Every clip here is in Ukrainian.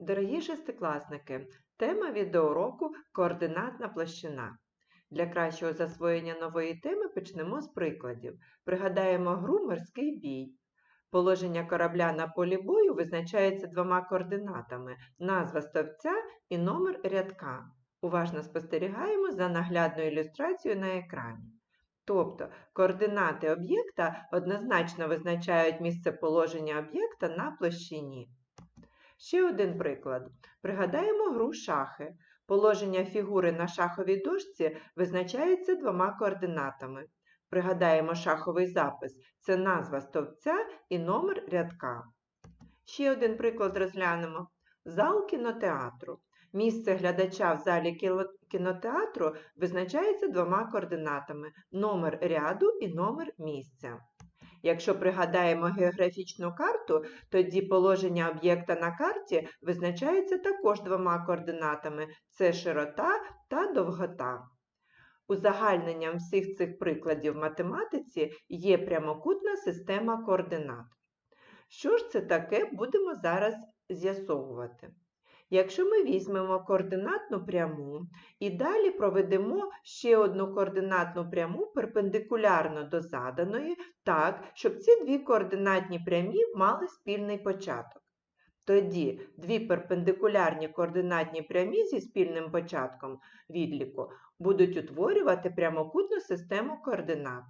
Дорогі шестикласники, тема відеоуроку координатна площина. Для кращого засвоєння нової теми почнемо з прикладів. Пригадаємо гру Морський бій. Положення корабля на полі бою визначається двома координатами назва стовпця і номер рядка. Уважно спостерігаємо за наглядною ілюстрацією на екрані. Тобто координати об'єкта однозначно визначають місце положення об'єкта на площині. Ще один приклад. Пригадаємо гру шахи. Положення фігури на шаховій дошці визначається двома координатами. Пригадаємо шаховий запис це назва стовпця і номер рядка. Ще один приклад розглянемо. Зал кінотеатру. Місце глядача в залі кінотеатру визначається двома координатами номер ряду і номер місця. Якщо пригадаємо географічну карту, тоді положення об'єкта на карті визначається також двома координатами це широта та довгота. Узагальненням всіх цих прикладів в математиці є прямокутна система координат. Що ж це таке, будемо зараз з'ясовувати. Якщо ми візьмемо координатну пряму і далі проведемо ще одну координатну пряму перпендикулярно до заданої, так, щоб ці дві координатні прямі мали спільний початок. Тоді дві перпендикулярні координатні прямі зі спільним початком відліку будуть утворювати прямокутну систему координат.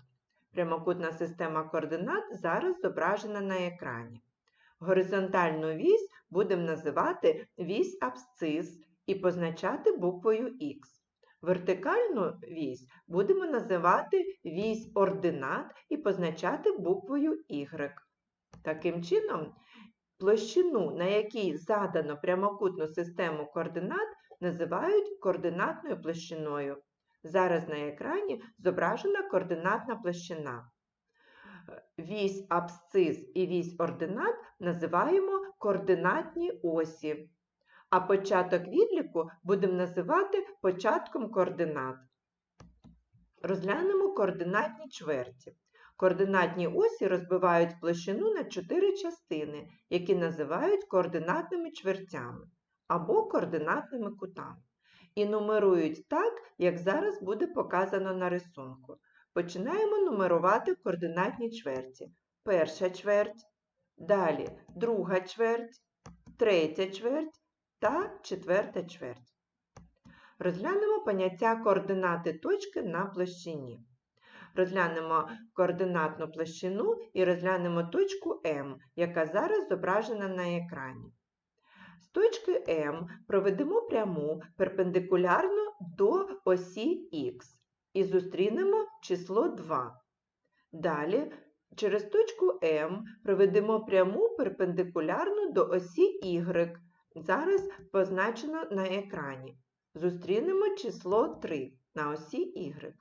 Прямокутна система координат зараз зображена на екрані. Горизонтальну вісь будемо називати вісь абсцис і позначати буквою Х. Вертикальну вісь будемо називати вісь ординат і позначати буквою Y. Таким чином, площину, на якій задано прямокутну систему координат, називають координатною площиною. Зараз на екрані зображена координатна площина. Вісь абсцис і вісь ординат називаємо координатні осі, а початок відліку будемо називати початком координат. Розглянемо координатні чверті. Координатні осі розбивають площину на чотири частини, які називають координатними чвертями або координатними кутами. І нумерують так, як зараз буде показано на рисунку. Починаємо нумерувати координатні чверті. Перша чверть, далі друга чверть, третя чверть та четверта чверть. Розглянемо поняття координати точки на площині. Розглянемо координатну площину і розглянемо точку М, яка зараз зображена на екрані. З точки М проведемо пряму перпендикулярно до осі Х і зустрінемо число 2. Далі через точку М проведемо пряму перпендикулярно до осі Y. Зараз позначено на екрані. Зустрінемо число 3 на осі Y.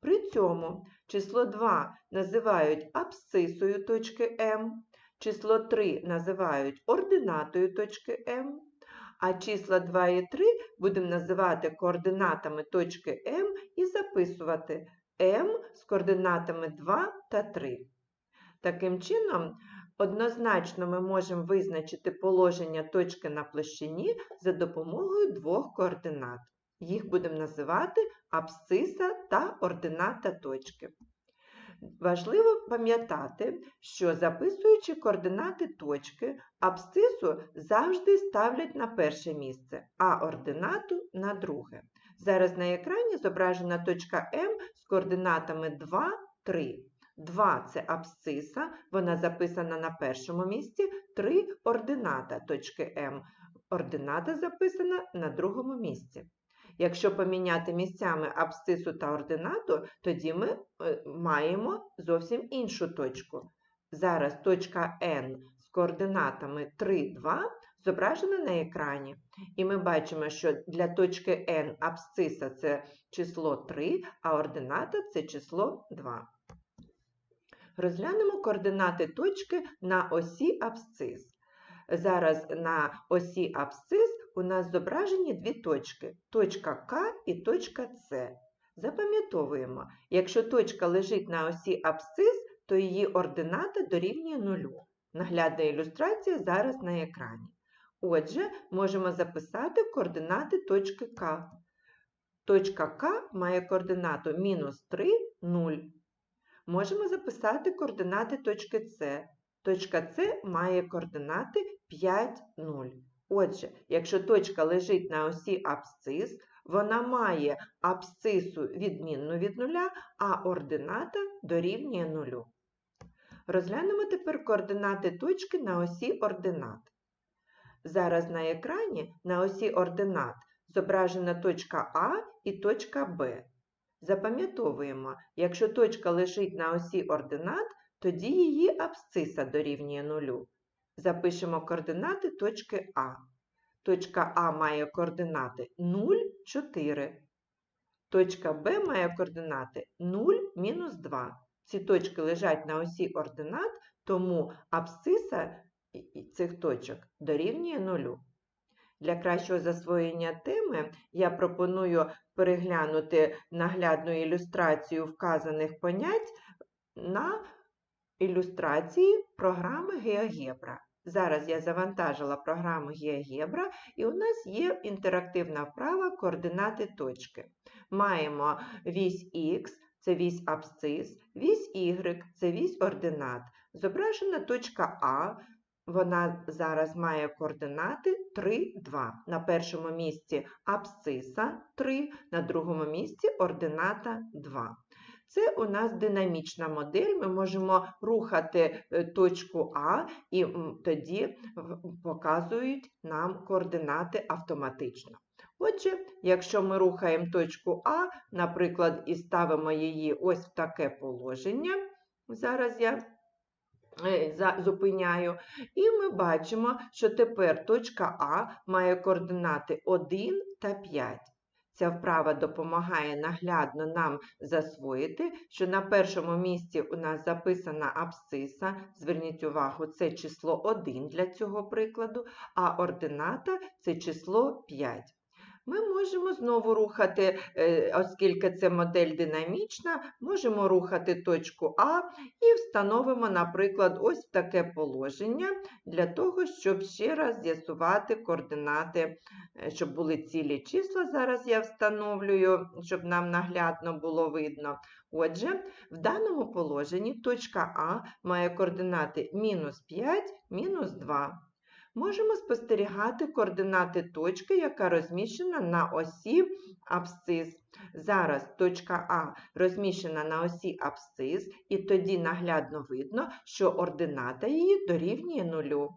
При цьому число 2 називають абсцисою точки М, число 3 називають ординатою точки М, а числа 2 і 3 будемо називати координатами точки М і записувати М з координатами 2 та 3. Таким чином, однозначно ми можемо визначити положення точки на площині за допомогою двох координат. Їх будемо називати абсциса та ордината точки. Важливо пам'ятати, що записуючи координати точки, абсцису завжди ставлять на перше місце, а ординату на друге. Зараз на екрані зображена точка М з координатами 2, 3. 2 це абсциса, вона записана на першому місці, 3 ордината точки М. Ордината записана на другому місці. Якщо поміняти місцями абсцису та ординату, тоді ми е, маємо зовсім іншу точку. Зараз точка N з координатами 3, 2 зображена на екрані. І ми бачимо, що для точки N абсциса це число 3, а ордината це число 2. Розглянемо координати точки на осі абсцис. Зараз на осі абсцис у нас зображені дві точки точка К і точка С. Запам'ятовуємо, якщо точка лежить на осі абсцис, то її ордината дорівнює нулю. Наглядна ілюстрація зараз на екрані. Отже, можемо записати координати точки К. Точка К має координату мінус 3, 0. Можемо записати координати точки С. Точка С має координати 5, 0. Отже, якщо точка лежить на осі абсцис, вона має абсцису відмінну від нуля, а ордината дорівнює нулю. Розглянемо тепер координати точки на осі ординат. Зараз на екрані на осі ординат зображена точка А і точка Б. Запам'ятовуємо, якщо точка лежить на осі ординат, тоді її абсциса дорівнює нулю. Запишемо координати точки А. Точка А має координати 0, 4. Точка Б має координати 0, мінус 2. Ці точки лежать на осі ординат, тому абсциса цих точок дорівнює 0. Для кращого засвоєння теми я пропоную переглянути наглядну ілюстрацію вказаних понять на ілюстрації програми GeoGebra. Зараз я завантажила програму GeoGebra і у нас є інтерактивна вправа координати точки. Маємо вісь Х, це вісь абсцис, вісь Y це вісь ординат. Зображена точка А, вона зараз має координати 3, 2. На першому місці абсциса 3, на другому місці ордината 2. Це у нас динамічна модель, ми можемо рухати е, точку А, і тоді показують нам координати автоматично. Отже, якщо ми рухаємо точку А, наприклад, і ставимо її ось в таке положення, зараз я зупиняю, і ми бачимо, що тепер точка А має координати 1 та 5. Ця вправа допомагає наглядно нам засвоїти, що на першому місці у нас записана абсциса, зверніть увагу, це число 1 для цього прикладу, а ордината це число 5. Ми можемо знову рухати, е, оскільки це модель динамічна, можемо рухати точку А і встановимо, наприклад, ось таке положення для того, щоб ще раз з'ясувати координати, е, щоб були цілі числа. Зараз я встановлюю, щоб нам наглядно було видно. Отже, в даному положенні точка А має координати мінус 5, мінус 2 можемо спостерігати координати точки, яка розміщена на осі абсцис. Зараз точка А розміщена на осі абсцис, і тоді наглядно видно, що ордината її дорівнює нулю.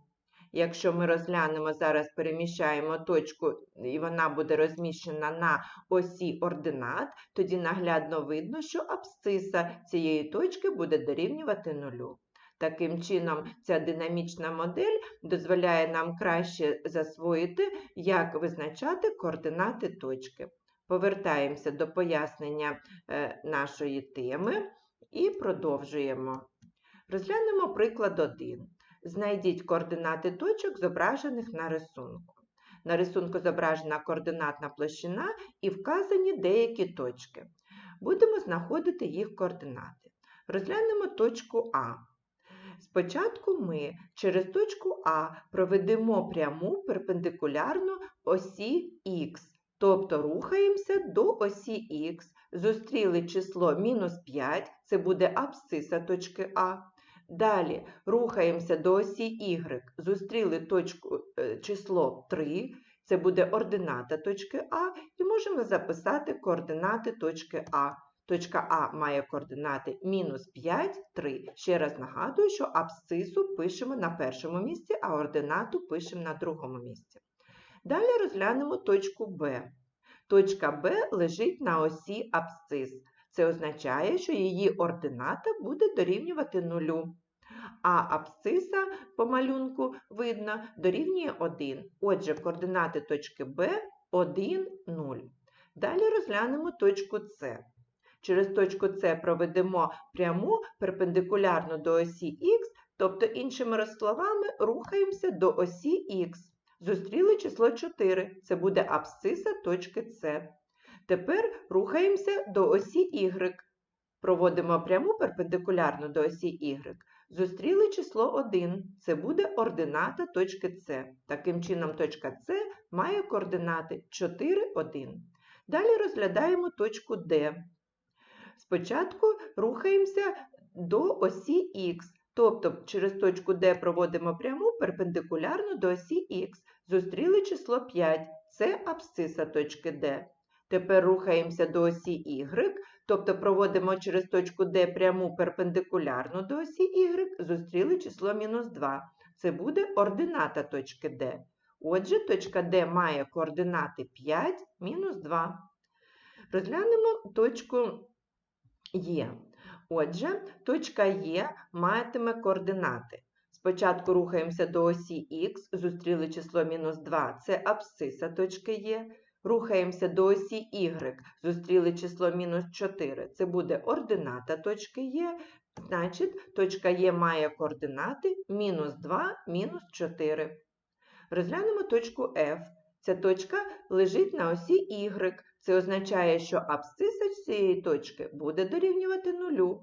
Якщо ми розглянемо, зараз переміщаємо точку, і вона буде розміщена на осі ординат, тоді наглядно видно, що абсциса цієї точки буде дорівнювати нулю. Таким чином, ця динамічна модель дозволяє нам краще засвоїти, як визначати координати точки. Повертаємося до пояснення е, нашої теми і продовжуємо. Розглянемо приклад 1. Знайдіть координати точок, зображених на рисунку. На рисунку зображена координатна площина і вказані деякі точки. Будемо знаходити їх координати. Розглянемо точку А. Спочатку ми через точку А проведемо пряму перпендикулярну осі Х, тобто рухаємося до осі Х, зустріли число мінус 5, це буде абсциса точки А. Далі рухаємося до осі Y, зустріли точку, е, число 3, це буде ордината точки А, і можемо записати координати точки А. Точка А має координати мінус 5, 3. Ще раз нагадую, що абсцису пишемо на першому місці, а ординату пишемо на другому місці. Далі розглянемо точку Б. Точка Б лежить на осі абсцис. Це означає, що її ордината буде дорівнювати нулю. А абсциса по малюнку видно дорівнює 1. Отже, координати точки Б 1, 0. Далі розглянемо точку С. Через точку С проведемо пряму перпендикулярно до осі Х, тобто, іншими словами, рухаємося до осі Х. Зустріли число 4, це буде абсциса точки С. Тепер рухаємося до осі Y. Проводимо пряму перпендикулярно до осі Y. Зустріли число 1. Це буде ордината точки С. Таким чином, точка С має координати 4, 1. Далі розглядаємо точку Д. Спочатку рухаємося до осі Х, тобто через точку Д проводимо пряму перпендикулярну до осі Х. Зустріли число 5, це абсциса точки Д. Тепер рухаємося до осі Y, тобто проводимо через точку Д пряму перпендикулярну до осі Y, зустріли число мінус 2. Це буде ордината точки Д. Отже, точка Д має координати 5, мінус 2. Розглянемо точку Є. Отже, точка Є матиме координати. Спочатку рухаємося до осі Х, зустріли число мінус 2, це абсциса точки Є. Рухаємося до осі Y, зустріли число мінус 4, це буде ордината точки Є. Значить, точка Є має координати мінус 2, мінус 4. Розглянемо точку F. Ця точка лежить на осі Y. Це означає, що абсциса цієї точки буде дорівнювати 0,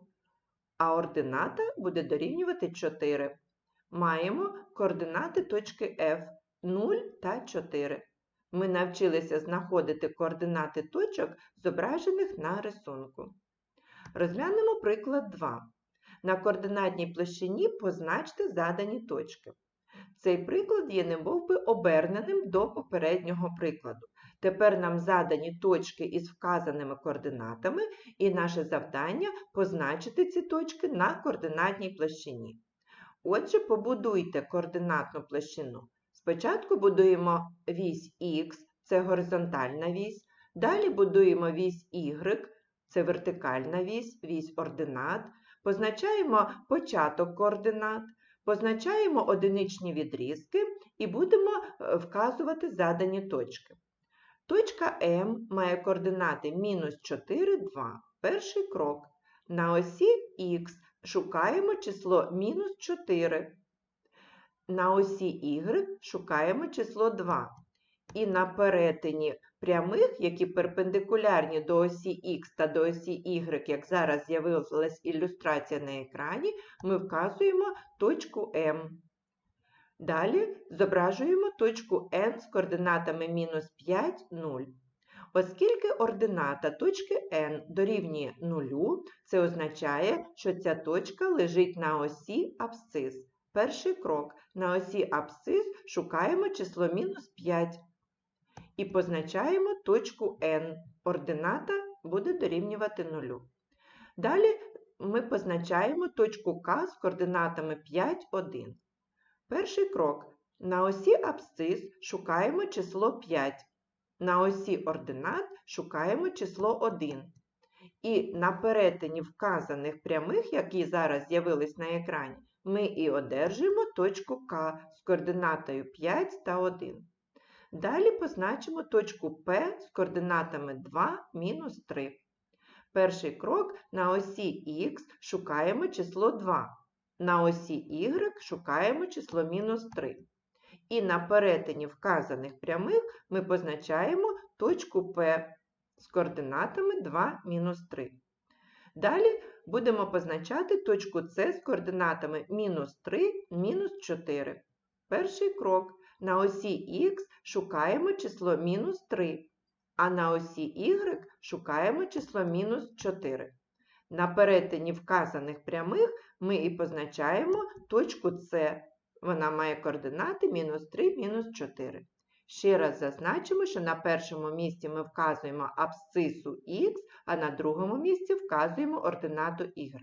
а ордината буде дорівнювати 4. Маємо координати точки F 0 та 4. Ми навчилися знаходити координати точок, зображених на рисунку. Розглянемо приклад 2. На координатній площині позначте задані точки. Цей приклад є немов би оберненим до попереднього прикладу. Тепер нам задані точки із вказаними координатами, і наше завдання позначити ці точки на координатній площині. Отже, побудуйте координатну площину. Спочатку будуємо вісь Х, це горизонтальна вісь, далі будуємо вісь Y, це вертикальна вісь, вісь ординат, позначаємо початок координат, позначаємо одиничні відрізки і будемо е, вказувати задані точки. Точка М має координати мінус 4, 2. Перший крок. На осі Х шукаємо число мінус 4. На осі Y шукаємо число 2. І на перетині прямих, які перпендикулярні до осі Х та до осі Y, як зараз з'явилась ілюстрація на екрані, ми вказуємо точку М. Далі зображуємо точку N з координатами мінус 5, 0. Оскільки ордината точки N дорівнює 0, це означає, що ця точка лежить на осі абсцис. Перший крок. На осі абсцис шукаємо число мінус 5 і позначаємо точку N. Ордината буде дорівнювати 0. Далі ми позначаємо точку К з координатами 5, 1. Перший крок. На осі абсцис шукаємо число 5. На осі ординат шукаємо число 1. І на перетині вказаних прямих, які зараз з'явились на екрані, ми і одержимо точку К з координатою 5 та 1. Далі позначимо точку П з координатами 2, мінус 3. Перший крок на осі Х шукаємо число 2. На осі Y шукаємо число мінус 3. І на перетині вказаних прямих ми позначаємо точку P з координатами 2, мінус 3. Далі будемо позначати точку С з координатами мінус 3, мінус 4. Перший крок. На осі Х шукаємо число мінус 3, а на осі Y шукаємо число мінус 4. На перетині вказаних прямих ми і позначаємо точку С. Вона має координати мінус 3, мінус 4. Ще раз зазначимо, що на першому місці ми вказуємо абсцису Х, а на другому місці вказуємо ординату Y.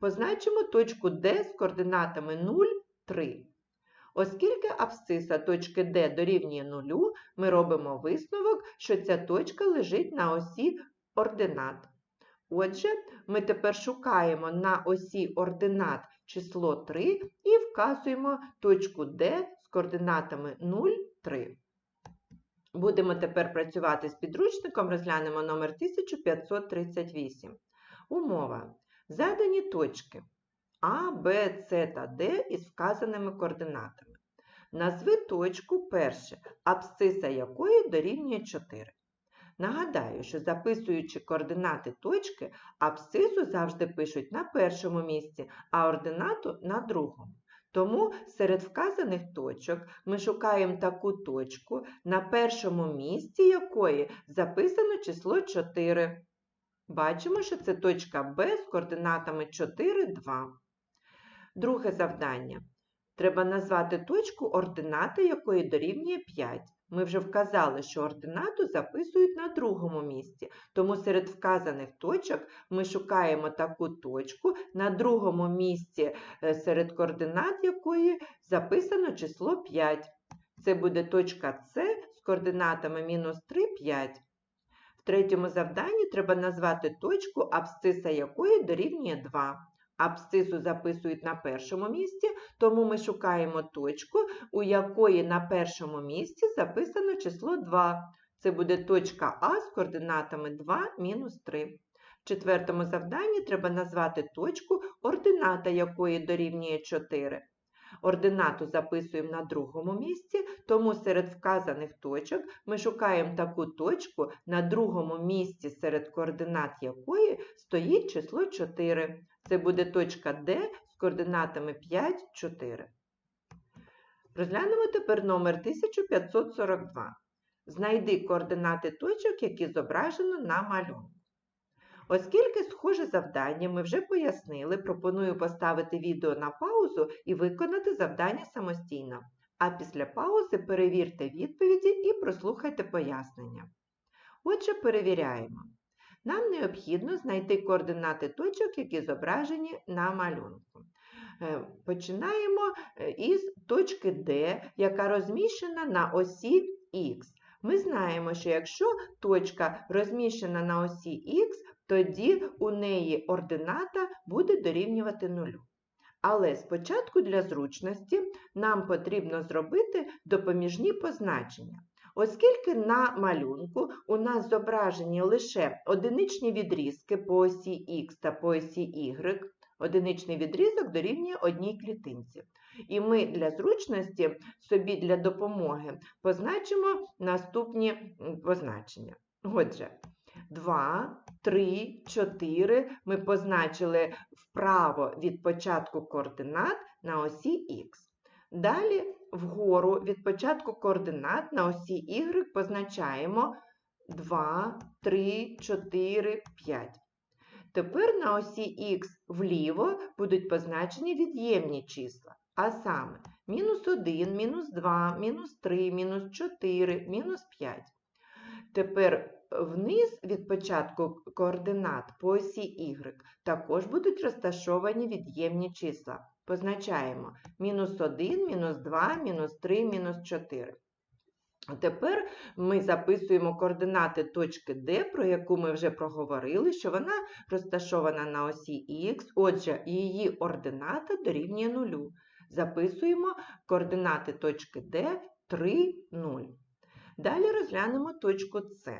Позначимо точку D з координатами 0, 3. Оскільки абсциса точки D дорівнює 0, ми робимо висновок, що ця точка лежить на осі ординат. Отже, ми тепер шукаємо на осі ординат число 3 і вказуємо точку D з координатами 0, 3. Будемо тепер працювати з підручником, розглянемо номер 1538. Умова. Задані точки А, Б, С та Д із вказаними координатами. Назви точку перше, абсциса якої дорівнює 4. Нагадаю, що записуючи координати точки, абсцису завжди пишуть на першому місці, а ординату на другому. Тому серед вказаних точок ми шукаємо таку точку, на першому місці якої записано число 4. Бачимо, що це точка Б з координатами 4, 2. Друге завдання. Треба назвати точку, ордината якої дорівнює 5. Ми вже вказали, що ординату записують на другому місці, тому серед вказаних точок ми шукаємо таку точку, на другому місці е, серед координат якої записано число 5. Це буде точка С з координатами мінус 3, 5. В третьому завданні треба назвати точку, абсциса якої дорівнює 2. Абсцису записують на першому місці, тому ми шукаємо точку, у якої на першому місці записано число 2. Це буде точка А з координатами 2, мінус 3. В четвертому завданні треба назвати точку, ордината якої дорівнює 4. Ординату записуємо на другому місці, тому серед вказаних точок ми шукаємо таку точку, на другому місці серед координат якої стоїть число 4. Це буде точка Д з координатами 5, 4. Розглянемо тепер номер 1542. Знайди координати точок, які зображено на малюнку. Оскільки схоже завдання ми вже пояснили, пропоную поставити відео на паузу і виконати завдання самостійно. А після паузи перевірте відповіді і прослухайте пояснення. Отже, перевіряємо. Нам необхідно знайти координати точок, які зображені на малюнку. Е, починаємо е, із точки D, яка розміщена на осі Х. Ми знаємо, що якщо точка розміщена на осі Х, тоді у неї ордината буде дорівнювати нулю. Але спочатку для зручності нам потрібно зробити допоміжні позначення. Оскільки на малюнку у нас зображені лише одиничні відрізки по осі Х та по осі Y, одиничний відрізок дорівнює одній клітинці. І ми для зручності собі для допомоги позначимо наступні позначення. Отже, 2, 3, 4 ми позначили вправо від початку координат на осі Х. Далі вгору від початку координат на осі Y позначаємо 2, 3, 4, 5. Тепер на осі Х вліво будуть позначені від'ємні числа, а саме мінус 1, мінус 2, мінус 3, мінус 4, мінус 5. Тепер вниз від початку координат по осі Y також будуть розташовані від'ємні числа. Позначаємо мінус 1, мінус 2, мінус 3, мінус 4. Тепер ми записуємо координати точки D, про яку ми вже проговорили, що вона розташована на осі Х, отже, її ордината дорівнює 0. Записуємо координати точки D 3, 0. Далі розглянемо точку С.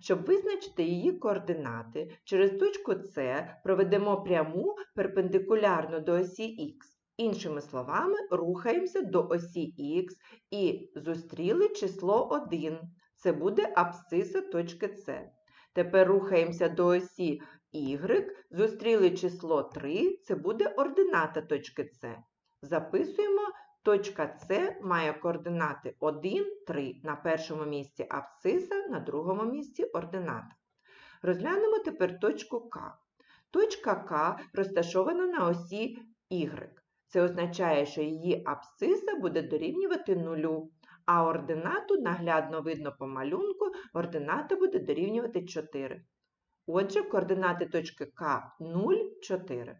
Щоб визначити її координати, через точку С проведемо пряму перпендикулярно до осі Х. Іншими словами, рухаємося до осі Х і зустріли число 1. Це буде абсциса точки С. Тепер рухаємося до осі Y, зустріли число 3, це буде ордината точки С. Записуємо Точка С має координати 1, 3 на першому місці абсциса, на другому місці ордината. Розглянемо тепер точку К. Точка К розташована на осі Y. Це означає, що її абсциса буде дорівнювати нулю, а ординату наглядно видно по малюнку, ордината буде дорівнювати 4. Отже, координати точки К 0, 4.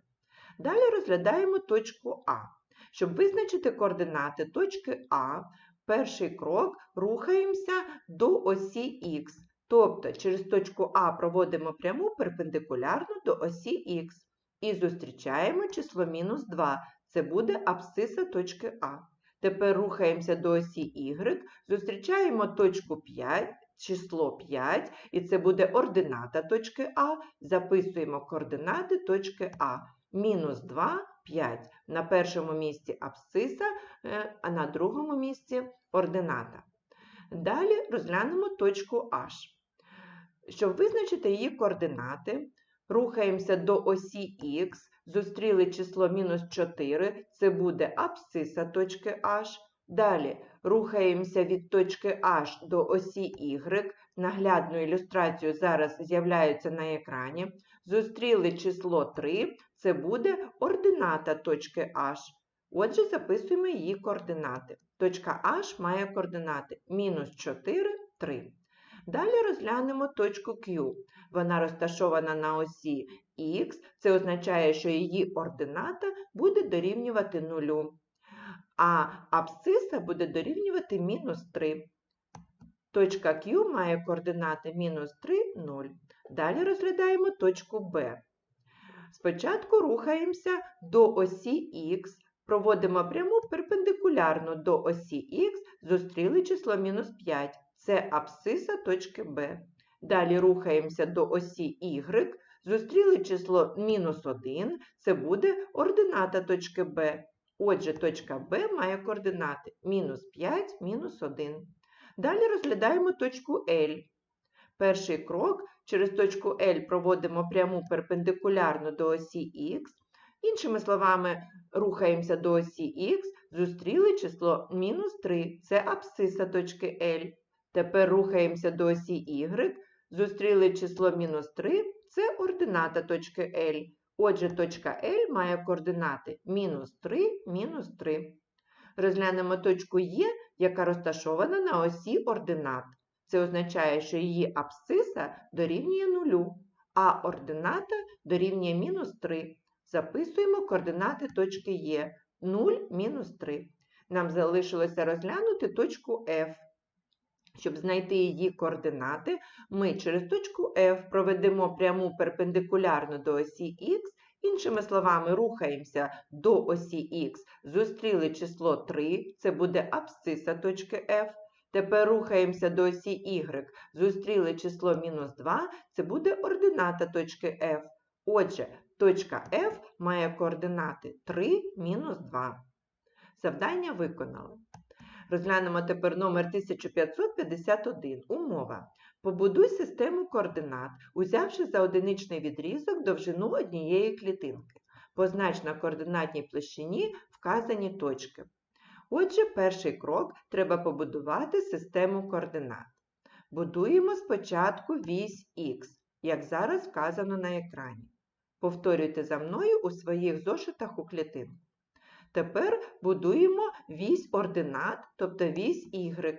Далі розглядаємо точку А. Щоб визначити координати точки А, перший крок рухаємося до осі Х. Тобто через точку А проводимо пряму перпендикулярну до осі Х. І зустрічаємо число мінус 2. Це буде абсциса точки А. Тепер рухаємося до осі Y, зустрічаємо точку 5, число 5, і це буде ордината точки А. Записуємо координати точки А. Мінус 2, 5. На першому місці абсциса, е, а на другому місці ордината. Далі розглянемо точку H. Щоб визначити її координати, рухаємося до осі Х, зустріли число мінус 4, це буде абсциса точки H. Далі рухаємося від точки H до осі Y. Наглядну ілюстрацію зараз з'являється на екрані. Зустріли число 3, це буде ордината точки H. Отже, записуємо її координати. Точка H має координати мінус 4, 3. Далі розглянемо точку Q. Вона розташована на осі Х, це означає, що її ордината буде дорівнювати 0, а абсциса буде дорівнювати мінус 3. Точка Q має координати мінус 3, 0. Далі розглядаємо точку B. Спочатку рухаємося до осі Х, проводимо пряму перпендикулярно до осі Х, зустріли число мінус 5. Це абсциса точки Б. Далі рухаємося до осі Y, зустріли число мінус 1, це буде ордината точки Б. Отже, точка Б має координати мінус 5, мінус 1. Далі розглядаємо точку L. Перший крок через точку L проводимо пряму перпендикулярно до осі Х. Іншими словами, рухаємося до осі Х, зустріли число мінус 3, це абсциса точки L. Тепер рухаємося до осі Y, зустріли число мінус 3, це ордината точки L. Отже, точка L має координати мінус 3, мінус 3. Розглянемо точку Е, яка розташована на осі ординат. Це означає, що її абсциса дорівнює 0, а ордината дорівнює мінус 3. Записуємо координати точки Е 0, мінус 3. Нам залишилося розглянути точку F. Щоб знайти її координати, ми через точку F проведемо пряму перпендикулярно до осі Х, іншими словами, рухаємося до осі Х, зустріли число 3, це буде абсциса точки F. Тепер рухаємося до осі Y, зустріли число мінус 2, це буде ордината точки F. Отже, точка F має координати 3, мінус 2. Завдання виконали. Розглянемо тепер номер 1551. Умова. Побудуй систему координат, узявши за одиничний відрізок довжину однієї клітинки. Познач на координатній площині вказані точки. Отже, перший крок треба побудувати систему координат. Будуємо спочатку вісь Х, як зараз вказано на екрані. Повторюйте за мною у своїх зошитах у клітинку. Тепер будуємо вісь ординат, тобто вісь Y,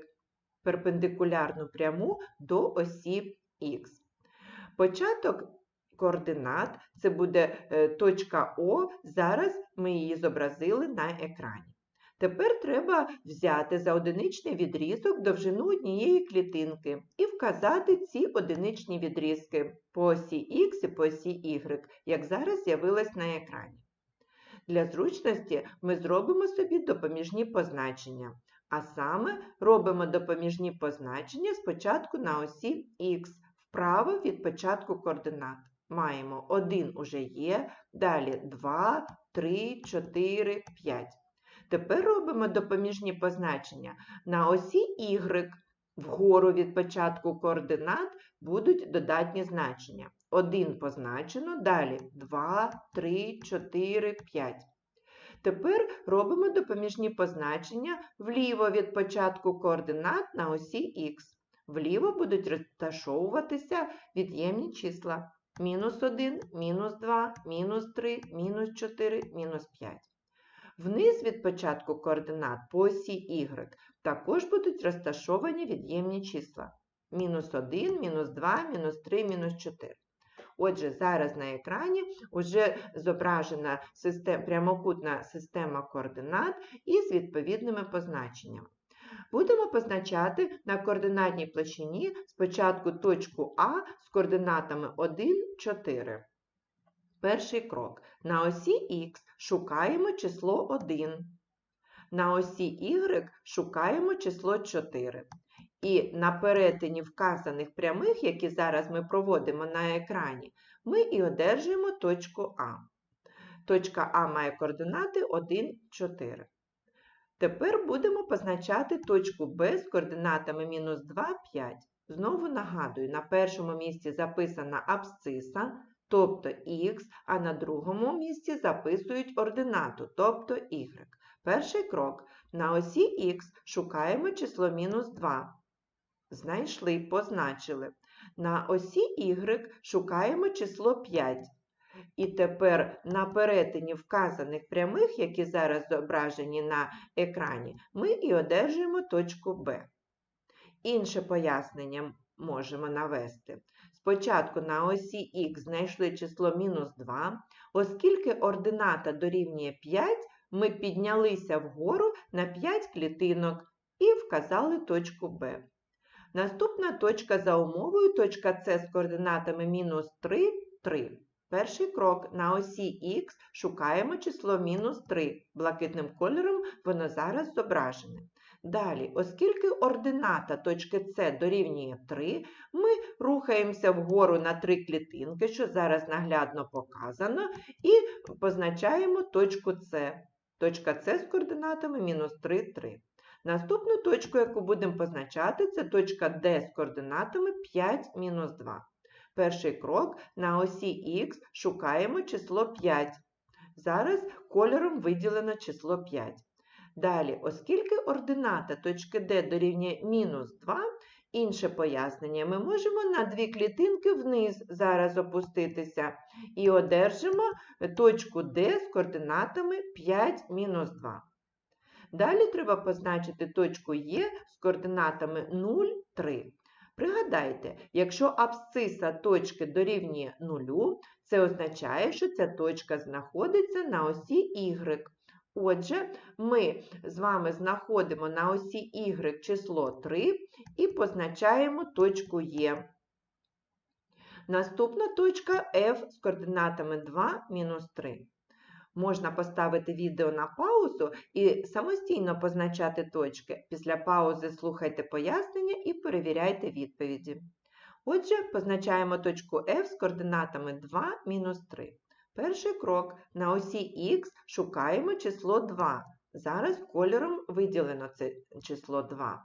перпендикулярну пряму до осі Х. Початок координат це буде е, точка О, зараз ми її зобразили на екрані. Тепер треба взяти за одиничний відрізок довжину однієї клітинки і вказати ці одиничні відрізки по осі Х і по осі Y, як зараз з'явилось на екрані. Для зручності ми зробимо собі допоміжні позначення, а саме робимо допоміжні позначення спочатку на осі Х, вправо від початку координат. Маємо 1 уже є, далі 2, 3, 4, 5. Тепер робимо допоміжні позначення. На осі Y вгору від початку координат будуть додатні значення. 1 позначено, далі 2, 3, 4, 5. Тепер робимо допоміжні позначення вліво від початку координат на осі Х. Вліво будуть розташовуватися від'ємні числа. Мінус 1, мінус 2, мінус 3, мінус 4, мінус 5. Вниз від початку координат по осі Y також будуть розташовані від'ємні числа. Мінус 1, мінус 2, мінус 3, мінус 4. Отже, зараз на екрані вже зображена систем, прямокутна система координат із відповідними позначеннями. Будемо позначати на координатній площині спочатку точку А з координатами 1, 4. Перший крок. На осі Х шукаємо число 1. На осі Y шукаємо число 4. І на перетині вказаних прямих, які зараз ми проводимо на екрані, ми і одержуємо точку А. Точка А має координати 1, 4. Тепер будемо позначати точку Б з координатами мінус 2, 5. Знову нагадую, на першому місці записана абсциса, тобто х, а на другому місці записують ординату, тобто y. Перший крок. На осі х шукаємо число мінус 2. Знайшли, позначили. На осі y шукаємо число 5. І тепер на перетині вказаних прямих, які зараз зображені на екрані, ми і одержуємо точку Б. Інше пояснення можемо навести. Спочатку на осі х знайшли число мінус 2, оскільки ордината дорівнює 5, ми піднялися вгору на 5 клітинок і вказали точку Б. Наступна точка за умовою, точка С з координатами мінус 3, 3. Перший крок на осі х шукаємо число мінус 3. Блакитним кольором воно зараз зображене. Далі, оскільки ордината точки С дорівнює 3, ми рухаємося вгору на 3 клітинки, що зараз наглядно показано, і позначаємо точку С. Точка С з координатами мінус 3, 3. Наступну точку, яку будемо позначати, це точка D з координатами 5, мінус 2. Перший крок на осі х шукаємо число 5. Зараз кольором виділено число 5. Далі, оскільки ордината точки D дорівнює мінус 2, інше пояснення, ми можемо на дві клітинки вниз зараз опуститися і одержимо точку D з координатами 5 мінус 2. Далі треба позначити точку Е з координатами 0, 3. Пригадайте, якщо абсциса точки дорівнює 0, це означає, що ця точка знаходиться на осі y. Отже, ми з вами знаходимо на осі y число 3 і позначаємо точку Е. Наступна точка F з координатами 2, мінус 3. Можна поставити відео на паузу і самостійно позначати точки. Після паузи слухайте пояснення і перевіряйте відповіді. Отже, позначаємо точку F з координатами 2, мінус 3. Перший крок. На осі Х шукаємо число 2. Зараз кольором виділено це число 2.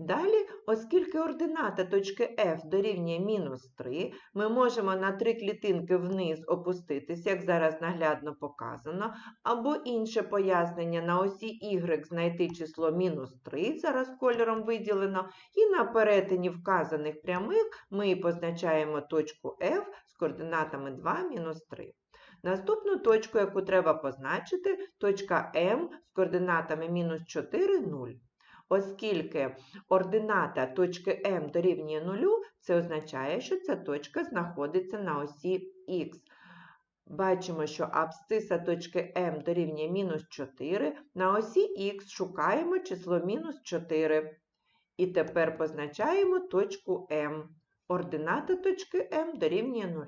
Далі, оскільки ордината точки F дорівнює мінус 3, ми можемо на три клітинки вниз опуститися, як зараз наглядно показано, або інше пояснення на осі Y знайти число мінус 3, зараз кольором виділено, і на перетині вказаних прямих ми позначаємо точку F з координатами 2, мінус 3. Наступну точку, яку треба позначити, точка М з координатами мінус 4, 0. Оскільки ордината точки М дорівнює 0, це означає, що ця точка знаходиться на осі Х. Бачимо, що абсциса точки М дорівнює мінус 4. На осі Х шукаємо число мінус 4. І тепер позначаємо точку М. Ордината точки М дорівнює 0.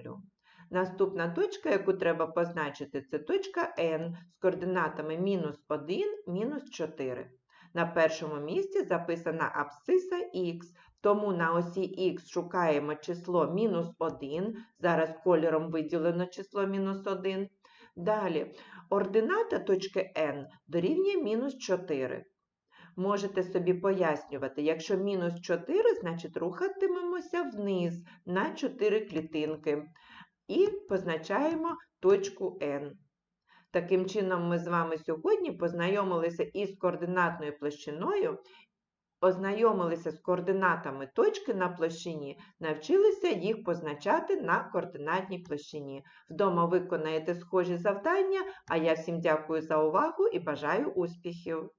Наступна точка, яку треба позначити, це точка N з координатами мінус 1, мінус 4. На першому місці записана абсциса х, тому на осі х шукаємо число мінус 1, зараз кольором виділено число мінус 1. Далі, ордината точки n дорівнює мінус 4. Можете собі пояснювати, якщо мінус 4, значить рухатимемося вниз на 4 клітинки. І позначаємо точку n. Таким чином, ми з вами сьогодні познайомилися із координатною площиною, ознайомилися з координатами точки на площині, навчилися їх позначати на координатній площині. Вдома виконаєте схожі завдання, а я всім дякую за увагу і бажаю успіхів!